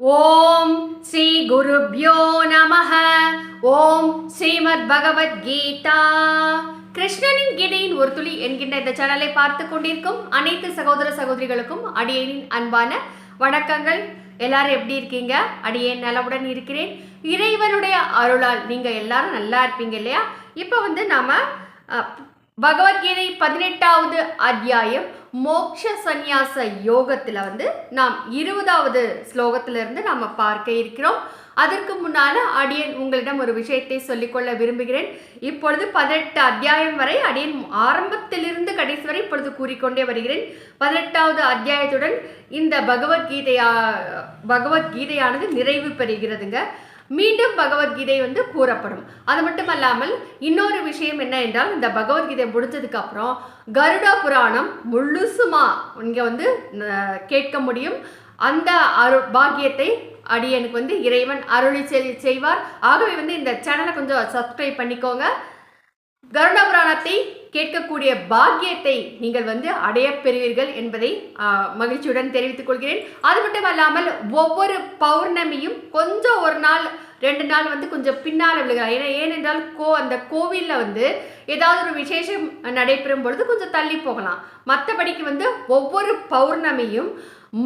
ஓம் ஸ்ரீ குருப்யோ நம ஓம் ஸ்ரீமத் பகவத்கீதா. கிருஷ்ணனின் கீதையின் ஒரு துளி என்கின்ற இந்த சேனலை பார்த்து கொண்டிருக்கும் அனைத்து சகோதர சகோதரிகளுக்கும் அடியேனின் அன்பான வணக்கங்கள். எல்லாரும் எப்படி இருக்கீங்க? அடியேன் நலவுடன் இருக்கிறேன். இறைவனுடைய அருளால் நீங்க எல்லாரும் நல்லா இருப்பீங்க இல்லையா? இப்போ வந்து நாம பகவத்கீதை பதினெட்டாவது அத்தியாயம் மோக்ஷ சந்நியாச யோகத்தில் வந்து நாம் இருபதாவது ஸ்லோகத்திலிருந்து நாம் பார்க்க இருக்கிறோம். அதற்கு முன்னால் அடியன் உங்களிடம் ஒரு விஷயத்தை சொல்லிக்கொள்ள விரும்புகிறேன். இப்பொழுது பதினெட்டு அத்தியாயம் வரை அடியன் ஆரம்பத்திலிருந்து கடைசி வரை இப்பொழுது கூறிக்கொண்டே வருகிறேன். பதினெட்டாவது அத்தியாயத்துடன் இந்த பகவத்கீதையா பகவத்கீதையானது நிறைவு பெறுகிறதுங்க. மீண்டும் பகவத்கீதை வந்து கூறப்படும். அது மட்டும் அல்லாமல் இன்னொரு விஷயம் என்ன என்றால் இந்த பகவத்கீதை முடிஞ்சதுக்கு அப்புறம் கருட புராணம் முழுசுமா இங்கே வந்து கேட்க முடியும். அந்த அரு பாக்கியத்தை அடியனுக்கு வந்து இறைவன் அருளி செய்வார். ஆகவே வந்து இந்த சேனலை கொஞ்சம் சப்ஸ்கிரைப் பண்ணிக்கோங்க. கருட புராணத்தை கேட்கக்கூடிய பாக்கியத்தை நீங்கள் வந்து அடைய பெறுவீர்கள் என்பதை மகிழ்ச்சியுடன் தெரிவித்துக் கொள்கிறேன். அது மட்டும் அல்லாமல் ஒவ்வொரு பௌர்ணமியும் கொஞ்சம் ஒரு நாள் ரெண்டு நாள் வந்து கொஞ்சம் பின்னால் விழுகிறார் ஏன்னா ஏனென்றால் கோ அந்த கோவிலில் வந்து ஏதாவது ஒரு விசேஷம் நடைபெறும் பொழுது கொஞ்சம் தள்ளி போகலாம். மற்றபடிக்கு வந்து ஒவ்வொரு பௌர்ணமியும்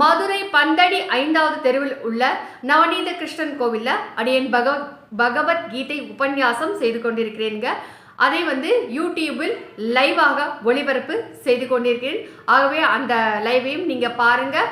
மதுரை பந்தடி ஐந்தாவது தெருவில் உள்ள நவநீத கிருஷ்ணன் கோவிலில் அடியன் பகவத் பகவத்கீதை உபன்யாசம் செய்து கொண்டிருக்கிறேங்க அதை வந்து யூடியூபில் லைவாக ஒளிபரப்பு செய்து கொண்டிருக்கிறேன். ஆகவே அந்த லைவையும் நீங்கள் பாருங்கள்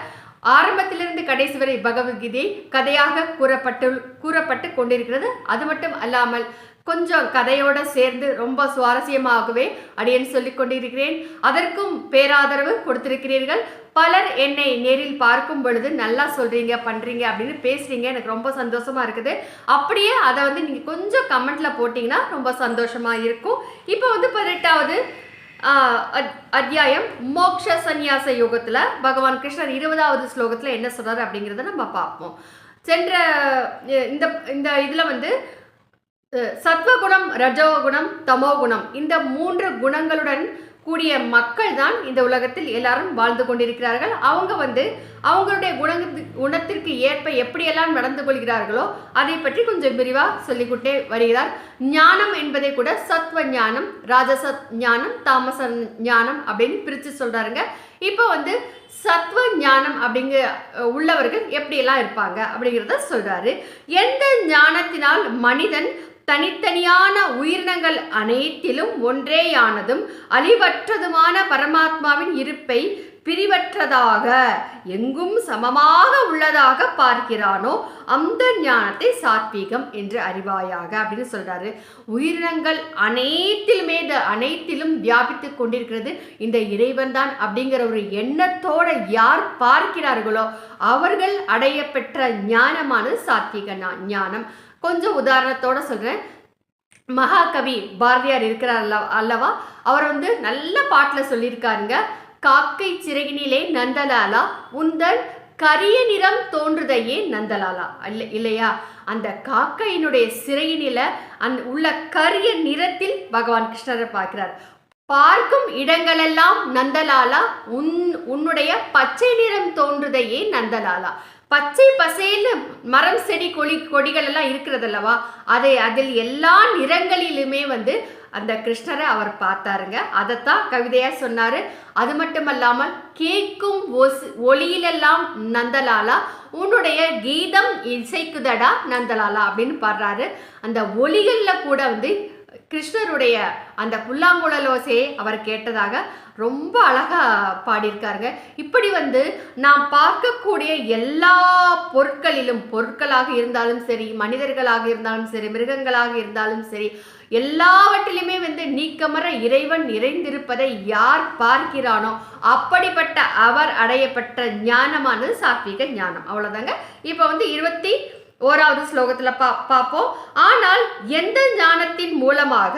ஆரம்பத்திலிருந்து கடைசி வரை பகவத்கீதை கதையாக கூறப்பட்டு கூறப்பட்டு கொண்டிருக்கிறது. அது மட்டும் அல்லாமல் கொஞ்சம் கதையோட சேர்ந்து ரொம்ப சுவாரஸ்யமாகவே அடியன் சொல்லிக் கொண்டிருக்கிறேன். அதற்கும் பேராதரவு கொடுத்திருக்கிறீர்கள். பலர் என்னை நேரில் பார்க்கும் பொழுது நல்லா சொல்றீங்க பண்றீங்க அப்படின்னு பேசுறீங்க. எனக்கு ரொம்ப சந்தோஷமா இருக்குது. அப்படியே அதை வந்து நீங்க கொஞ்சம் கமெண்ட்ல போட்டீங்கன்னா ரொம்ப சந்தோஷமா இருக்கும். இப்போ வந்து பதினெட்டாவது அத்தியாயம் மோக்ஷ சந்நியாச யோகத்துல பகவான் கிருஷ்ணர் இருபதாவது ஸ்லோகத்துல என்ன சொல்றாரு அப்படிங்கிறத நம்ம பார்ப்போம். சென்ற இந்த இந்த இதுல வந்து சத்வகுணம் ரஜோகுணம் தமோகுணம். இந்த மூன்று குணங்களுடன் கூடிய மக்கள் தான் இந்த உலகத்தில் எல்லாரும் வாழ்ந்து கொண்டிருக்கிறார்கள். அவங்க வந்து அவங்களுடைய குண குணத்திற்கு ஏற்ப எப்படியெல்லாம் நடந்து கொள்கிறார்களோ அதை பற்றி கொஞ்சம் விரிவாக சொல்லிக்கொண்டே வருகிறார். ஞானம் என்பதை கூட சத்வ ஞானம் ராஜசத் ஞானம் தாமச ஞானம் அப்படின்னு பிரித்து சொல்கிறாருங்க இப்போ வந்து சத்வ ஞானம் அப்படிங்க உள்ளவர்கள் எப்படியெல்லாம் இருப்பாங்க அப்படிங்கிறத சொல்கிறாரு எந்த ஞானத்தினால் மனிதன் தனித்தனியான உயிரினங்கள் அனைத்திலும் ஒன்றேயானதும் அழிவற்றதுமான பரமாத்மாவின் இருப்பை பிரிவற்றதாக எங்கும் சமமாக உள்ளதாக பார்க்கிறானோ அந்த ஞானத்தை சாத்வீகம் என்று அறிவாயாக அப்படின்னு சொல்றாரு. உயிரினங்கள் அனைத்திலுமே இந்த அனைத்திலும் வியாபித்து கொண்டிருக்கிறது. இந்த இறைவன் தான் அப்படிங்கிற ஒரு எண்ணத்தோட யார் பார்க்கிறார்களோ அவர்கள் அடைய பெற்ற ஞானமானது சாத்வீக ஞானம். கொஞ்சம் உதாரணத்தோட சொல்றேன். மகாகவி பாரதியார் இருக்கிறார் அல்லவா? அவர் வந்து நல்ல பாட்டில் சொல்லியிருக்காருங்க. காக்கை சிறகினிலே நந்தலாலா உந்தன் கரிய நிறம் தோன்றுதையே நந்தலாலா. இல்லை இல்லையா? அந்த காக்கையினுடைய சிறையினில அந் உள்ள கரிய நிறத்தில் பகவான் கிருஷ்ணரை பார்க்கிறார். பார்க்கும் இடங்களெல்லாம் நந்தலாலா உன் உன்னுடைய பச்சை நிறம் தோன்றுதையே நந்தலாலா. பச்சை பசேல்னு மரம் செடி கொடி கொடிகள் எல்லாம் இருக்கிறதல்லவா? அதை அதில் எல்லா நிறங்களிலுமே வந்து அந்த கிருஷ்ணரை அவர் பார்த்தாருங்க. அதைத்தான் கவிதையா சொன்னாரு. அது மட்டுமல்லாமல் கேட்கும் ஒசு ஒளியிலெல்லாம் நந்தலாலா உன்னுடைய கீதம் இசைக்குதடா நந்தலாலா அப்படின்னு பாடுறாரு. அந்த ஒளிகளில் கூட வந்து கிருஷ்ணருடைய அந்த புல்லாங்குழலோசையை அவர் கேட்டதாக ரொம்ப அழகா பாடியிருக்காருங்க. இப்படி வந்து நாம் பார்க்கக்கூடிய எல்லா பொருட்களிலும் பொருட்களாக இருந்தாலும் சரி மனிதர்களாக இருந்தாலும் சரி மிருகங்களாக இருந்தாலும் சரி எல்லாவற்றிலுமே வந்து நீக்கமர இறைவன் நிறைந்திருப்பதை யார் பார்க்கிறானோ அப்படிப்பட்ட அவர் அடையப்பட்ட ஞானமானது சாத்வீக ஞானம். அவ்வளோதாங்க இப்போ வந்து இருபத்தி ஓராவது ஸ்லோகத்துல பா பார்ப்போம். ஆனால் எந்த ஞானத்தின் மூலமாக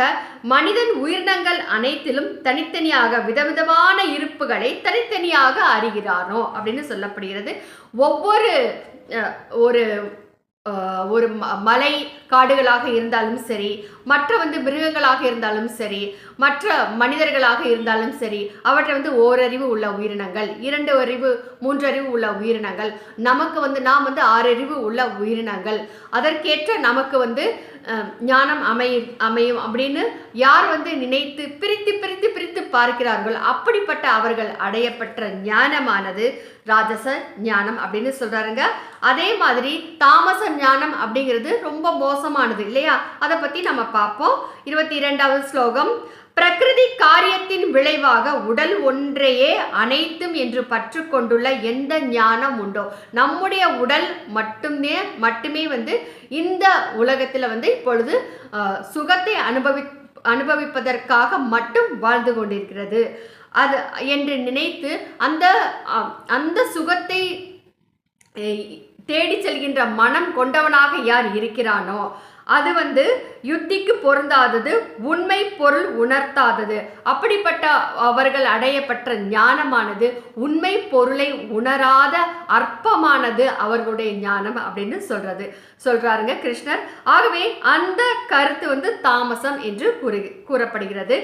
மனிதன் உயிரினங்கள் அனைத்திலும் தனித்தனியாக விதவிதமான இருப்புகளை தனித்தனியாக அறிகிறானோ? அப்படின்னு சொல்லப்படுகிறது. ஒவ்வொரு ஒரு ஒரு ம- மலை காடுகளாக இருந்தாலும் சரி மற்ற வந்து மிருகங்களாக இருந்தாலும் சரி மற்ற மனிதர்களாக இருந்தாலும் சரி அவற்றை வந்து ஓரறிவு உள்ள உயிரினங்கள் இரண்டு அறிவு மூன்றறிவு உள்ள உயிரினங்கள் நமக்கு வந்து நாம் வந்து ஆறறிவு உள்ள உயிரினங்கள். அதற்கேற்ற நமக்கு வந்து ஞானம் அமையும் அமையும் அப்படின்னு யார் வந்து நினைத்து பிரித்து பிரித்து பிரித்து பார்க்கிறார்கள் அப்படிப்பட்ட அவர்கள் அடையப்பட்ட ஞானமானது ராஜச ஞானம் அப்படின்னு சொல்கிறாருங்க அதே மாதிரி தாமச ஞானம் அப்படிங்கிறது ரொம்ப மோசமானது இல்லையா? அதை பற்றி நம்ம பார்ப்போம். இருபத்தி இரண்டாவது ஸ்லோகம். பிரகிருதி காரியத்தின் விளைவாக உடல் ஒன்றையே அனைத்தும் என்று பற்று கொண்டுள்ள எந்த ஞானம் உண்டோ? நம்முடைய உடல் மட்டுமே மட்டுமே வந்து இந்த உலகத்தில் வந்து இப்பொழுது சுகத்தை அனுபவி அனுபவிப்பதற்காக மட்டும் வாழ்ந்து கொண்டிருக்கிறது. அது என்று நினைத்து அந்த அந்த சுகத்தை தேடி செல்கின்ற மனம் கொண்டவனாக யார் இருக்கிறானோ? அது வந்து யுத்திக்கு பொருந்தாதது உண்மை பொருள் உணர்த்தாதது. அப்படிப்பட்ட அவர்கள் அடையப்பட்ட ஞானமானது உண்மை பொருளை உணராத அற்பமானது அவர்களுடைய ஞானம் அப்படின்னு சொல்றது. சொல்றாருங்க கிருஷ்ணர். ஆகவே அந்த கருத்து வந்து தாமசம் என்று கூறு கூறப்படுகிறது.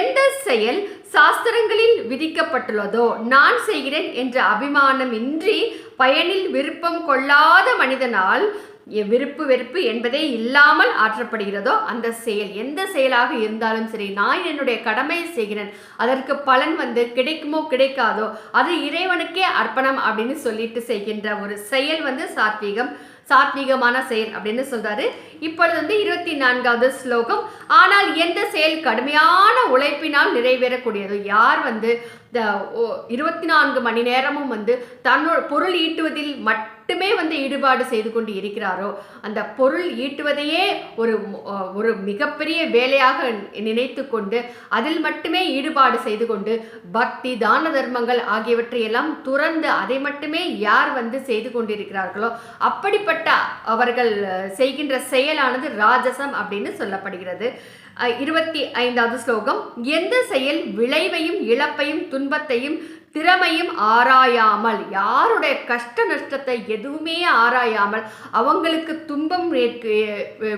எந்த செயல் சாஸ்திரங்களில் விதிக்கப்பட்டுள்ளதோ நான் செய்கிறேன் என்ற அபிமானம் இன்றி பயனில் விருப்பம் கொள்ளாத மனிதனால் விருப்பு வெறுப்பு என்பதே இல்லாமல் ஆற்றப்படுகிறதோ அந்த செயல். எந்த செயலாக இருந்தாலும் சரி நான் என்னுடைய கடமையை செய்கிறேன். அதற்கு பலன் வந்து கிடைக்குமோ கிடைக்காதோ அது இறைவனுக்கே அர்ப்பணம் அப்படின்னு சொல்லிட்டு செய்கின்ற ஒரு செயல் வந்து சாத்வீகம் சாத்வீகமான செயல் அப்படின்னு சொல்றாரு. இப்பொழுது வந்து இருபத்தி நான்காவது ஸ்லோகம். ஆனால் எந்த செயல் கடுமையான உழைப்பினால் நிறைவேறக்கூடியதோ யார் வந்து இருபத்தி நான்கு மணி நேரமும் வந்து தன்னோட பொருள் ஈட்டுவதில் மட்டும் மட்டுமே வந்து ஈடுபாடு செய்து கொண்டு இருக்கிறாரோ அந்த பொருள் ஈட்டுவதையே ஒரு ஒரு மிகப்பெரிய வேலையாக நினைத்து கொண்டு அதில் மட்டுமே ஈடுபாடு செய்து கொண்டு பக்தி தான தர்மங்கள் ஆகியவற்றை எல்லாம் துறந்து அதை மட்டுமே யார் வந்து செய்து கொண்டிருக்கிறார்களோ அப்படிப்பட்ட அவர்கள் செய்கின்ற செயலானது ராஜசம் அப்படின்னு சொல்லப்படுகிறது. இருபத்தி ஐந்தாவது ஸ்லோகம் எந்த செயல் விளைவையும் இழப்பையும் துன்பத்தையும் திறமையும் ஆராயாமல் யாருடைய கஷ்ட நஷ்டத்தை எதுவுமே ஆராயாமல் அவங்களுக்கு துன்பம்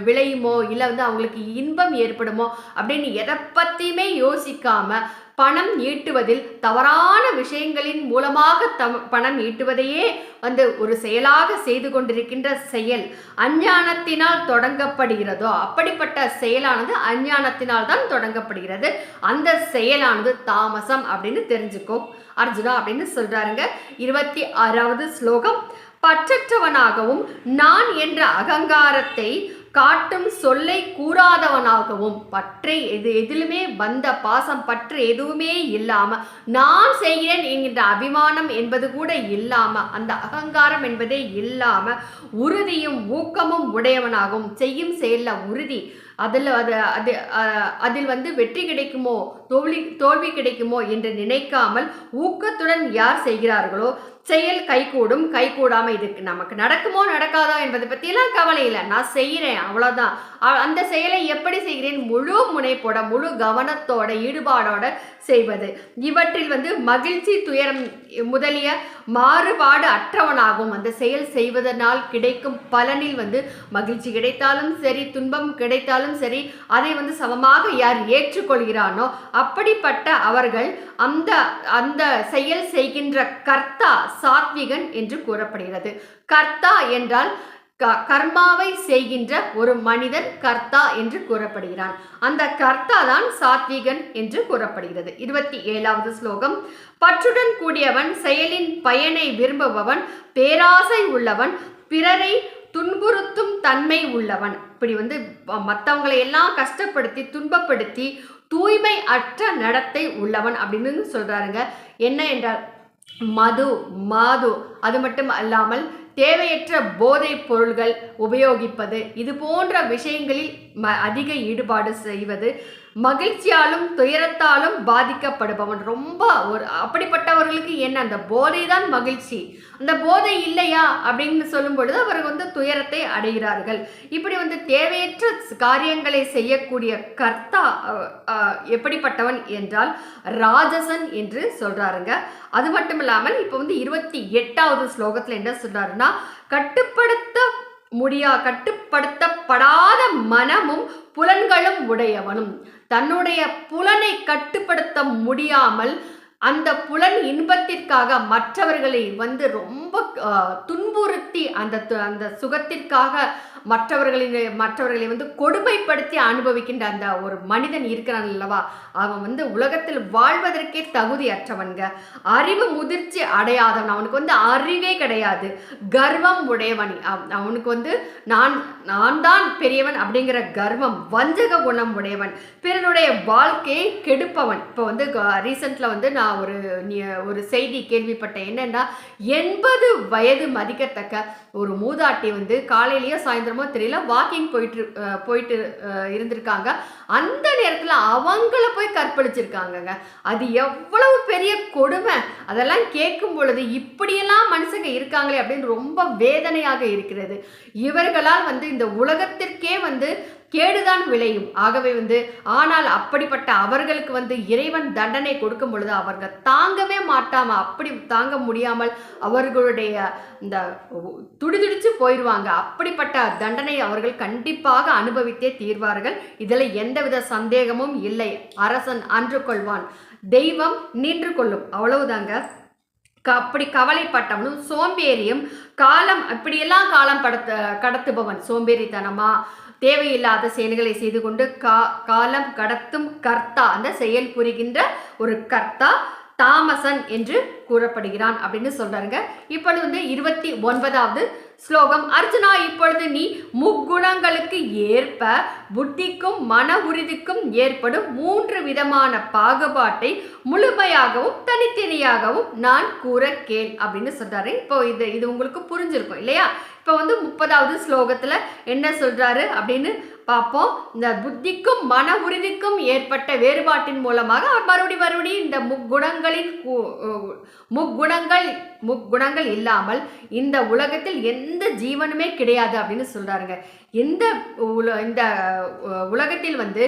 விளையுமோ இல்லை வந்து அவங்களுக்கு இன்பம் ஏற்படுமோ அப்படின்னு எதை பற்றியுமே யோசிக்காம பணம் ஈட்டுவதில் தவறான விஷயங்களின் மூலமாக தம் பணம் ஈட்டுவதையே வந்து ஒரு செயலாக செய்து கொண்டிருக்கின்ற செயல் அஞ்ஞானத்தினால் தொடங்கப்படுகிறதோ அப்படிப்பட்ட செயலானது அஞ்ஞானத்தினால் தான் தொடங்கப்படுகிறது. அந்த செயலானது தாமசம் அப்படின்னு தெரிஞ்சுக்கோ. அர்ஜுனா அப்படின்னு சொல்றாருங்க. இருபத்தி ஆறாவது ஸ்லோகம். பற்றற்றவனாகவும் நான் என்ற அகங்காரத்தை காட்டும் சொல்லை கூறாதவனாகவும் பற்றை எது எதிலுமே வந்த பாசம் பற்று எதுவுமே இல்லாமல் நான் செய்கிறேன் என்கின்ற அபிமானம் என்பது கூட இல்லாமல் அந்த அகங்காரம் என்பதே இல்லாமல் உறுதியும் ஊக்கமும் உடையவனாகவும் செய்யும் செயலில் உறுதி. அதில் அது அது அதில் வந்து வெற்றி கிடைக்குமோ தோல்வி தோல்வி கிடைக்குமோ என்று நினைக்காமல் ஊக்கத்துடன் யார் செய்கிறார்களோ செயல் கைகூடும் கைகூடாமல் இதுக்கு நமக்கு நடக்குமோ நடக்காதோ என்பதை பற்றியெல்லாம் கவலை இல்லை. நான் செய்கிறேன் அவ்வளோதான் அந்த செயலை எப்படி செய்கிறேன்? முழு முனைப்போட முழு கவனத்தோட ஈடுபாடோட செய்வது. இவற்றில் வந்து மகிழ்ச்சி துயரம் முதலிய மாறுபாடு அற்றவனாகும் அந்த செயல் செய்வதனால் கிடைக்கும் பலனில் வந்து மகிழ்ச்சி கிடைத்தாலும் சரி துன்பம் கிடைத்தாலும் சரி அதை வந்து சமமாக யார் ஏற்றுக்கொள்கிறானோ அப்படிப்பட்ட அவர்கள் அந்த அந்த செயல் செய்கின்ற கர்த்தா சாத்விகன் என்று கூறப்படுகிறது. கர்த்தா என்றால் க- கர்மாவை செய்கின்ற ஒரு மனிதன் கர்த்தா என்று கூறப்படுகிறான். அந்த கர்த்தா தான் சாத்விகன் என்று கூறப்படுகிறது. இருபத்தி ஏழாவது ஸ்லோகம். பற்றுடன் கூடியவன் செயலின் பயனை விரும்புபவன் பேராசை உள்ளவன் பிறரை துன்புறுத்தும் தன்மை உள்ளவன். இப்படி வந்து மற்றவங்களை எல்லாம் கஷ்டப்படுத்தி துன்பப்படுத்தி தூய்மை அற்ற நடத்தை உள்ளவன் அப்படின்னு சொல்றாருங்க. என்ன என்றால் மது மாது. அது மட்டும் அல்லாமல் தேவையற்ற போதைப் பொருள்கள் உபயோகிப்பது. இது போன்ற விஷயங்களில் ம அதிக ஈடுபாடு செய்வது மகிழ்ச்சியாலும் துயரத்தாலும் பாதிக்கப்படுபவன். ரொம்ப ஒரு அப்படிப்பட்டவர்களுக்கு என்ன? அந்த போதை தான் மகிழ்ச்சி. அந்த போதை இல்லையா? அப்படின்னு சொல்லும் பொழுது அவர் வந்து துயரத்தை அடைகிறார்கள். இப்படி வந்து தேவையற்ற காரியங்களை செய்யக்கூடிய கர்த்தா அஹ், எப்படிப்பட்டவன் என்றால் ராஜசன் என்று சொல்றாருங்க. அது மட்டும் இல்லாமல் இப்போ வந்து இருபத்தி எட்டாவது ஸ்லோகத்தில் என்ன சொல்றாருன்னா கட்டுப்படுத்த முடியா கட்டுப்படுத்தப்படாத மனமும் புலன்களும் உடையவனும். தன்னுடைய புலனை கட்டுப்படுத்த முடியாமல் அந்த புலன் இன்பத்திற்காக மற்றவர்களை வந்து ரொம்ப துன்புறுத்தி அந்த து- அந்த சுகத்திற்காக மற்றவர்களின் மற்றவர்களை வந்து கொடுமைப்படுத்தி அனுபவிக்கின்ற அந்த ஒரு மனிதன் இருக்கிறான் அல்லவா? அவன் வந்து உலகத்தில் வாழ்வதற்கே தகுதியற்றவன்க. அறிவு முதிர்ச்சி அடையாதவன். அவனுக்கு வந்து அறிவே கிடையாது. கர்வம் உடையவன். அவனுக்கு வந்து நான் நான் தான் பெரியவன் அப்படிங்கிற கர்வம் வஞ்சக குணம் உடையவன். பிறனுடைய வாழ்க்கையை கெடுப்பவன். இப்போ வந்து ரீசெண்டில் வந்து நான் ஒரு நி- ஒரு செய்தி கேள்விப்பட்டேன் என்னென்னா எண்பது வயது மதிக்கத்தக்க ஒரு மூதாட்டி வந்து காலையிலேயோ சாயந்தரமோ தெரியல வாக்கிங் போயிட்டு போயிட்டு இருந்திருக்காங்க. அந்த நேரத்தில் அவங்கள போய் கற்பழிச்சிருக்காங்கங்க. அது எவ்வளவு பெரிய கொடுமை. அதெல்லாம் கேட்கும் பொழுது இப்படியெல்லாம் மனுஷங்க இருக்காங்களே அப்படின்னு ரொம்ப வேதனையாக இருக்கிறது. இவர்களால் வந்து இந்த உலகத்திற்கே வந்து கேடுதான் விளையும். ஆகவே வந்து ஆனால் அப்படிப்பட்ட அவர்களுக்கு வந்து இறைவன் தண்டனை கொடுக்கும் பொழுது அவர்கள் தாங்கவே மாட்டாம அப்படி தாங்க முடியாமல் அவர்களுடைய இந்த துடிதுடிச்சு போயிடுவாங்க அப்படிப்பட்ட தண்டனை அவர்கள் கண்டிப்பாக அனுபவித்தே தீர்வார்கள். இதில் எந்தவித சந்தேகமும் இல்லை. அரசன் அன்று கொள்வான். தெய்வம் நின்று கொள்ளும். அவ்வளவுதாங்க. க- அப்படி கவலைப்பட்டவனும் சோம்பேறியும் காலம் அப்படியெல்லாம் காலம் படுத்த கடத்துபவன். சோம்பேறித்தனமா? தேவையில்லாத செயல்களை செய்து கொண்டு கா காலம் கடத்தும் கர்த்தா அந்த செயல் புரிகின்ற ஒரு கர்த்தா. தாமசன் என்று கூறப்படுகிறான் அப்படின்னு சொல்றாருங்க. இப்பொழுது வந்து இருபத்தி ஒன்பதாவது ஸ்லோகம். அர்ஜுனா இப்பொழுது நீ முக்குணங்களுக்கு ஏற்ப புத்திக்கும் மன உறுதிக்கும் ஏற்படும் மூன்று விதமான பாகுபாட்டை முழுமையாகவும் தனித்தனியாகவும் நான் கூற கேள் அப்படின்னு சொல்றாரு. இப்போ இது இது உங்களுக்கு புரிஞ்சிருக்கும் இல்லையா? இப்போ வந்து முப்பதாவது ஸ்லோகத்துல என்ன சொல்றாரு அப்படின்னு பார்ப்போம். இந்த புத்திக்கும் மன உறுதிக்கும் ஏற்பட்ட வேறுபாட்டின் மூலமாக அவர் மறுபடி மறுபடி இந்த முக்குணங்களின் முக்குணங்கள் முக்குணங்கள் இல்லாமல் இந்த உலகத்தில் எந்த ஜீவனுமே கிடையாது அப்படின்னு சொல்கிறாருங்க எந்த உல இந்த உலகத்தில் வந்து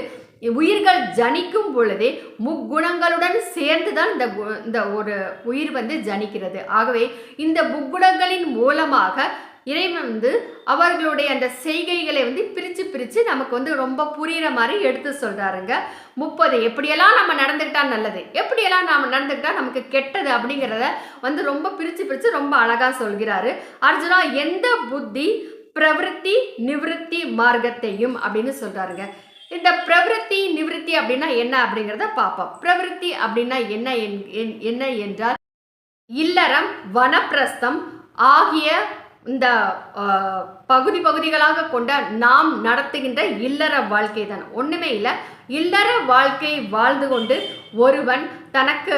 உயிர்கள் ஜனிக்கும் பொழுதே முக்குணங்களுடன் சேர்ந்து தான் இந்த இந்த ஒரு உயிர் வந்து ஜனிக்கிறது. ஆகவே இந்த முக்குணங்களின் மூலமாக இறைவன் வந்து அவர்களுடைய அந்த செய்கைகளை வந்து பிரித்து பிரித்து நமக்கு வந்து ரொம்ப புரிகிற மாதிரி எடுத்து சொல்கிறாருங்க முப்பது எப்படியெல்லாம் நம்ம நடந்துக்கிட்டால் நல்லது? எப்படியெல்லாம் நாம் நடந்துக்கிட்டால் நமக்கு கெட்டது அப்படிங்கிறத வந்து ரொம்ப பிரித்து பிரித்து ரொம்ப அழகாக சொல்கிறாரு. அர்ஜுனா எந்த புத்தி பிரவருத்தி நிவிருத்தி மார்க்கத்தையும் அப்படின்னு சொல்கிறாருங்க இந்த பிரவருத்தி நிவிருத்தி அப்படின்னா என்ன அப்படிங்கிறத பார்ப்போம். பிரவருத்தி அப்படின்னா என்ன என்- என்- என்ன என்றால் இல்லறம் வனப்பிரஸ்தம் ஆகிய இந்த பகுதி பகுதிகளாக கொண்ட நாம் நடத்துகின்ற இல்லற வாழ்க்கை தான் ஒன்றுமே இல்லை. இல்லற வாழ்க்கை வாழ்ந்து கொண்டு ஒருவன் தனக்கு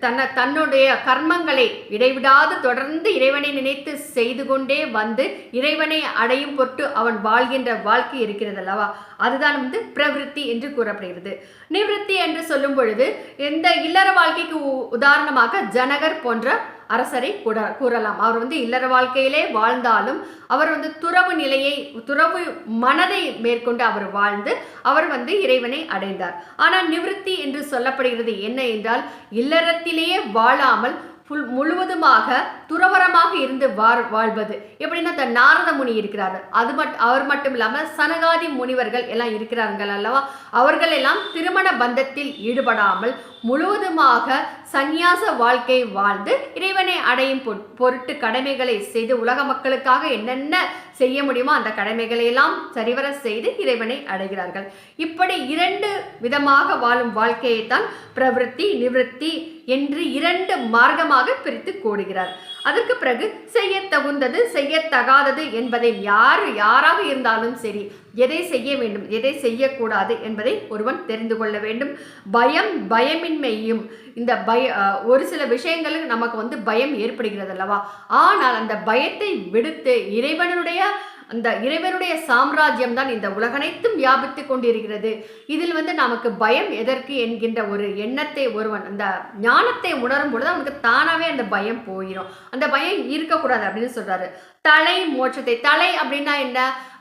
தன்னை தன்னுடைய கர்மங்களை இடைவிடாது தொடர்ந்து இறைவனை நினைத்து செய்து கொண்டே வந்து இறைவனை அடையும் பொருட்டு அவன் வாழ்கின்ற வாழ்க்கை இருக்கிறது அல்லவா அதுதான் வந்து பிரவிற்த்தி என்று கூறப்படுகிறது. நிவிருத்தி என்று சொல்லும் பொழுது இந்த இல்லற வாழ்க்கைக்கு உ- உதாரணமாக ஜனகர் போன்ற அரசரை கூட கூறலாம். அவர் வந்து இல்லற வாழ்க்கையிலே வாழ்ந்தாலும் அவர் வந்து துறவு நிலையை துறவு மனதை மேற்கொண்டு அவர் வாழ்ந்து அவர் வந்து இறைவனை அடைந்தார். ஆனால் நிவிருத்தி என்று சொல்லப்படுகிறது என்ன என்றால் இல்லறத்திலேயே வாழாமல் முழுவதுமாக துறவரமாக இருந்து வாழ் வாழ்வது. எப்படின்னா இந்த நாரத முனி இருக்கிறார். அது மட் அவர் மட்டும் இல்லாமல் சனகாதி முனிவர்கள் எல்லாம் இருக்கிறார்கள் அல்லவா? அவர்கள் எல்லாம் திருமண பந்தத்தில் ஈடுபடாமல் முழுவதுமாக சந்நியாச வாழ்க்கை வாழ்ந்து இறைவனை அடையும் பொருட்டு கடமைகளை செய்து உலக மக்களுக்காக என்னென்ன செய்ய முடியுமோ அந்த கடமைகளை எல்லாம் சரிவர செய்து இறைவனை அடைகிறார்கள். இப்படி இரண்டு விதமாக வாழும் வாழ்க்கையைத்தான் பிரவருத்தி நிவிருத்தி என்று இரண்டு மார்க்கமாக பிரித்து கூடுகிறார் அதற்கு பிறகு செய்ய தகுந்தது செய்யத்தகாதது என்பதை யார் யாராக இருந்தாலும் சரி எதை செய்ய வேண்டும் எதை செய்யக்கூடாது என்பதை ஒருவன் தெரிந்து கொள்ள வேண்டும். பயம் பயமின்மையும் இந்த பய ஒரு சில விஷயங்களுக்கு நமக்கு வந்து பயம் ஏற்படுகிறது அல்லவா ஆனால் அந்த பயத்தை விடுத்து இறைவனுடைய அந்த இறைவனுடைய சாம்ராஜ்யம் தான் இந்த உலகனைத்தும் வியாபித்து கொண்டிருக்கிறது. இதில் வந்து நமக்கு பயம் எதற்கு என்கின்ற ஒரு எண்ணத்தை ஒருவன் அந்த ஞானத்தை உணரும் பொழுது அவனுக்கு தானாகவே அந்த பயம் போயிடும் அந்த பயம் இருக்கக்கூடாது அப்படின்னு சொல்றாரு. தலை மோட்சத்தை. தலை அப்படின்னா என்ன?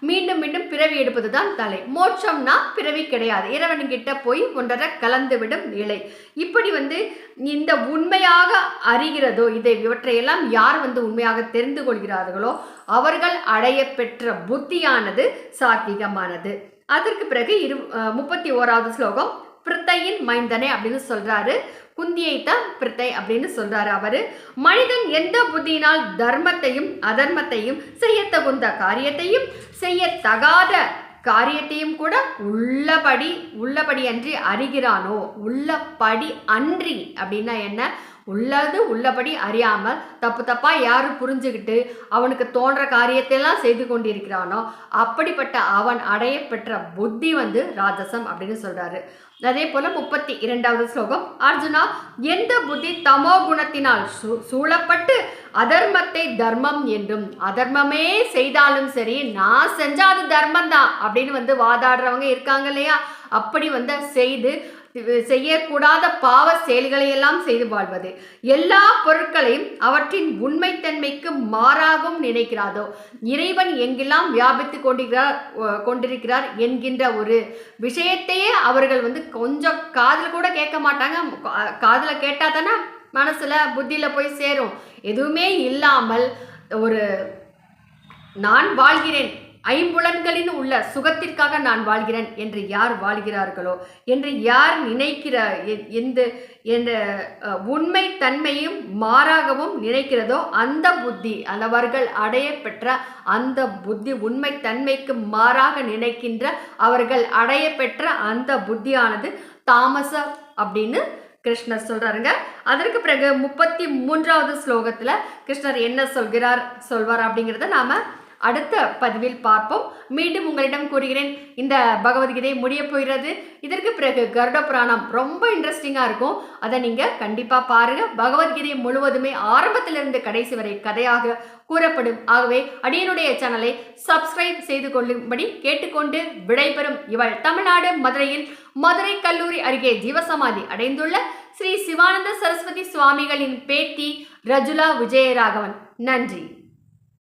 மீண்டும் மீண்டும் பிறவி எடுப்பது தான் தலை. மோட்சம்னா பிறவி கிடையாது. இறைவன்கிட்ட போய் ஒன்றரை கலந்துவிடும் நிலை. இப்படி வந்து இந்த உண்மையாக அறிகிறதோ இதை இவற்றையெல்லாம் யார் வந்து உண்மையாக தெரிந்து கொள்கிறார்களோ அவர்கள் அடைய பெற்ற புத்தியானது சாத்விகமானது. அதற்கு பிறகு இரு முப்பத்தி ஓராவது ஸ்லோகம். பிரித்தையின் மைந்தனே அப்படின்னு சொல்றாரு. குந்தியை தான் பிரித்தை அப்படின்னு சொல்றாரு அவரு. மனிதன் எந்த புத்தியினால் தர்மத்தையும் அதர்மத்தையும் செய்ய தகுந்த காரியத்தையும் செய்யத்தகாத காரியத்தையும் கூட உள்ளபடி உள்ளபடி அன்றி அறிகிறானோ உள்ளபடி அன்றி அப்படின்னா என்ன? உள்ளது உள்ளபடி அறியாமல் தப்பு தப்பாக யாரும் புரிஞ்சுக்கிட்டு அவனுக்கு தோன்ற காரியத்தையெல்லாம் செய்து கொண்டிருக்கிறானோ அப்படிப்பட்ட அவன் அடைய பெற்ற புத்தி வந்து ராஜசம் அப்படின்னு சொல்கிறாரு அதே போல் முப்பத்தி இரண்டாவது ஸ்லோகம் அர்ஜுனா எந்த புத்தி தமோ குணத்தினால் சூ- சூழப்பட்டு அதர்மத்தை தர்மம் என்றும் அதர்மமே செய்தாலும் சரி நான் செஞ்சா அது தர்மம் தான் அப்படின்னு வந்து வாதாடுறவங்க இருக்காங்க இல்லையா? அப்படி வந்து செய்து செய்யக்கூடாத பாவ செயல்களை எல்லாம் செய்து வாழ்வது. எல்லா பொருட்களையும் அவற்றின் உண்மைத்தன்மைக்கு மாறாகவும் நினைக்கிறாதோ? இறைவன் எங்கெல்லாம் வியாபித்து கொண்டிருக்கிறார் கொண்டிருக்கிறார் என்கின்ற ஒரு விஷயத்தையே அவர்கள் வந்து கொஞ்சம் காதில் கூட கேட்க மாட்டாங்க. காதில் கேட்டால் தானே மனசில் புத்தியில் போய் சேரும். எதுவுமே இல்லாமல் ஒரு நான் வாழ்கிறேன். ஐம்புலன்களின் உள்ள சுகத்திற்காக நான் வாழ்கிறேன் என்று யார் வாழ்கிறார்களோ என்று யார் நினைக்கிற எ- எந்த என்ற உண்மை தன்மையும் மாறாகவும் நினைக்கிறதோ அந்த புத்தி அவர்கள் அடைய பெற்ற அந்த புத்தி உண்மை தன்மைக்கு மாறாக நினைக்கின்ற அவர்கள் அடைய பெற்ற அந்த புத்தியானது தாமச அப்படின்னு கிருஷ்ணர் சொல்கிறாருங்க அதற்கு பிறகு முப்பத்தி மூன்றாவது ஸ்லோகத்தில் கிருஷ்ணர் என்ன சொல்கிறார் சொல்வார் அப்படிங்கிறத நாம் அடுத்த பதிவில் பார்ப்போம். மீண்டும் உங்களிடம் கூறுகிறேன் இந்த பகவத்கீதை முடிய போகிறது. இதற்கு பிறகு கருட புராணம் ரொம்ப இன்ட்ரெஸ்டிங்காக இருக்கும். அதை நீங்கள் கண்டிப்பாக பாருங்க. பகவத்கீதை முழுவதுமே ஆரம்பத்திலிருந்து கடைசி வரை கதையாக கூறப்படும். ஆகவே அடியனுடைய சேனலை சப்ஸ்கிரைப் செய்து கொள்ளும்படி கேட்டுக்கொண்டு விடைபெறும் இவள் தமிழ்நாடு மதுரையில் மதுரை கல்லூரி அருகே ஜீவசமாதி அடைந்துள்ள ஸ்ரீ சிவானந்த சரஸ்வதி சுவாமிகளின் பேத்தி ரஜுலா விஜயராகவன். நன்றி.